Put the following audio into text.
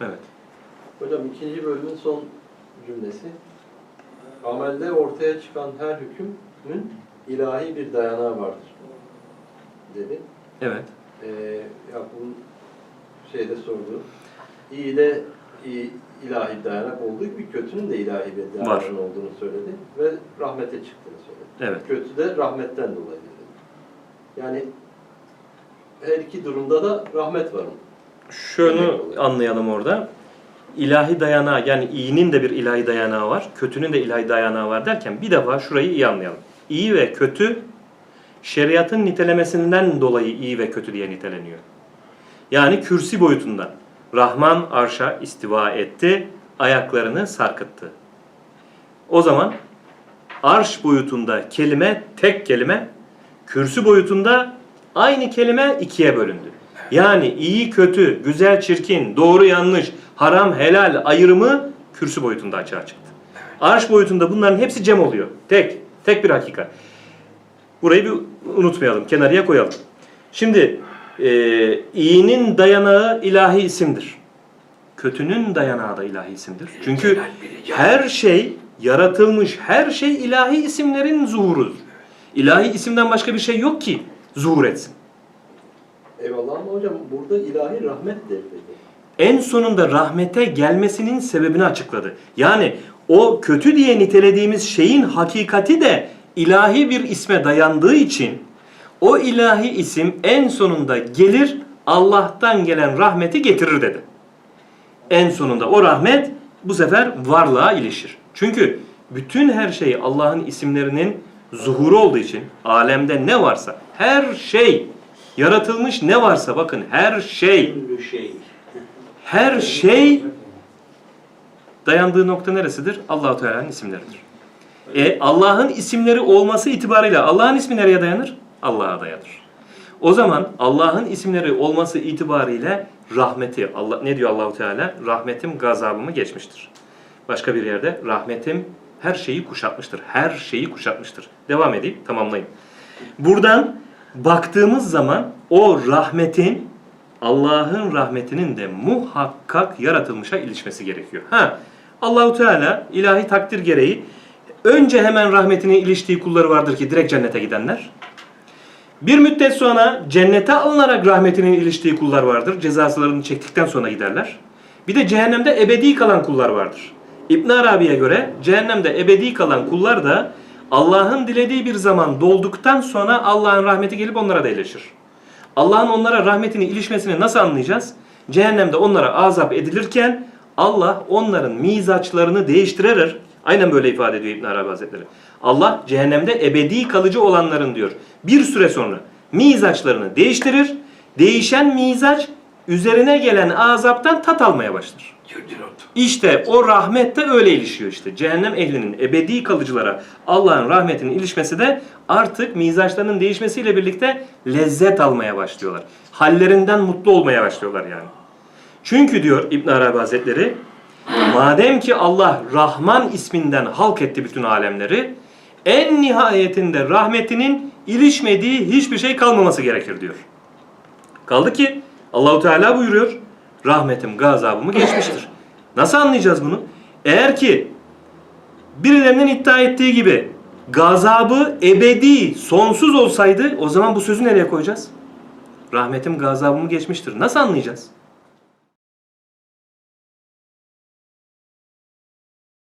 Evet. Hocam ikinci bölümün son cümlesi. Amelde ortaya çıkan her hükümün ilahi bir dayanağı vardır. Dedi. Evet. Ee, Yakup'un şeyde sorduğu. İyi de iyi, ilahi dayanak olduğu gibi kötünün de ilahi bir dayanak Var. olduğunu söyledi. Ve rahmete çıktığını söyledi. Evet. Kötü de rahmetten dolayı dedi. Yani her iki durumda da rahmet var. Şunu anlayalım orada. İlahi dayanağı yani iyinin de bir ilahi dayanağı var, kötünün de ilahi dayanağı var derken bir defa şurayı iyi anlayalım. İyi ve kötü şeriatın nitelemesinden dolayı iyi ve kötü diye niteleniyor. Yani kürsi boyutundan. Rahman arşa istiva etti, ayaklarını sarkıttı. O zaman arş boyutunda kelime tek kelime, kürsü boyutunda aynı kelime ikiye bölündü. Yani iyi kötü, güzel çirkin, doğru yanlış, haram helal ayrımı kürsü boyutunda açığa çıktı. Arş boyutunda bunların hepsi cem oluyor. Tek, tek bir hakikat. Burayı bir unutmayalım, kenarıya koyalım. Şimdi e, iyinin dayanağı ilahi isimdir. Kötünün dayanağı da ilahi isimdir. Çünkü her şey yaratılmış, her şey ilahi isimlerin zuhurudur. İlahi isimden başka bir şey yok ki zuhur etsin. Eyvallah ama hocam burada ilahi rahmet de dedi. En sonunda rahmete gelmesinin sebebini açıkladı. Yani o kötü diye nitelediğimiz şeyin hakikati de ilahi bir isme dayandığı için o ilahi isim en sonunda gelir Allah'tan gelen rahmeti getirir dedi. En sonunda o rahmet bu sefer varlığa ilişir. Çünkü bütün her şey Allah'ın isimlerinin zuhuru olduğu için alemde ne varsa her şey yaratılmış ne varsa bakın her şey şey. her şey dayandığı nokta neresidir? Allahu Teala'nın isimleridir. E Allah'ın isimleri olması itibariyle Allah'ın ismi nereye dayanır? Allah'a dayanır. O zaman Allah'ın isimleri olması itibariyle rahmeti Allah ne diyor Allahu Teala? Rahmetim gazabımı geçmiştir. Başka bir yerde rahmetim her şeyi kuşatmıştır. Her şeyi kuşatmıştır. Devam edeyim, tamamlayayım. Buradan baktığımız zaman o rahmetin Allah'ın rahmetinin de muhakkak yaratılmışa ilişmesi gerekiyor. Ha, Allahu Teala ilahi takdir gereği önce hemen rahmetine iliştiği kulları vardır ki direkt cennete gidenler. Bir müddet sonra cennete alınarak rahmetinin iliştiği kullar vardır. Cezaslarını çektikten sonra giderler. Bir de cehennemde ebedi kalan kullar vardır. İbn Arabi'ye göre cehennemde ebedi kalan kullar da Allah'ın dilediği bir zaman dolduktan sonra Allah'ın rahmeti gelip onlara da ilişir. Allah'ın onlara rahmetini ilişmesini nasıl anlayacağız? Cehennemde onlara azap edilirken Allah onların mizaçlarını değiştirir. Aynen böyle ifade ediyor İbn Arabi Hazretleri. Allah cehennemde ebedi kalıcı olanların diyor. Bir süre sonra mizaçlarını değiştirir. Değişen mizaç üzerine gelen azaptan tat almaya başlar. İşte o rahmet de öyle ilişiyor işte. Cehennem ehlinin ebedi kalıcılara Allah'ın rahmetinin ilişmesi de artık mizaçlarının değişmesiyle birlikte lezzet almaya başlıyorlar. Hallerinden mutlu olmaya başlıyorlar yani. Çünkü diyor İbn Arabi Hazretleri, madem ki Allah Rahman isminden halk etti bütün alemleri, en nihayetinde rahmetinin ilişmediği hiçbir şey kalmaması gerekir diyor. Kaldı ki Allahu Teala buyuruyor. Rahmetim gazabımı geçmiştir. Nasıl anlayacağız bunu? Eğer ki birilerinin iddia ettiği gibi gazabı ebedi, sonsuz olsaydı o zaman bu sözü nereye koyacağız? Rahmetim gazabımı geçmiştir. Nasıl anlayacağız?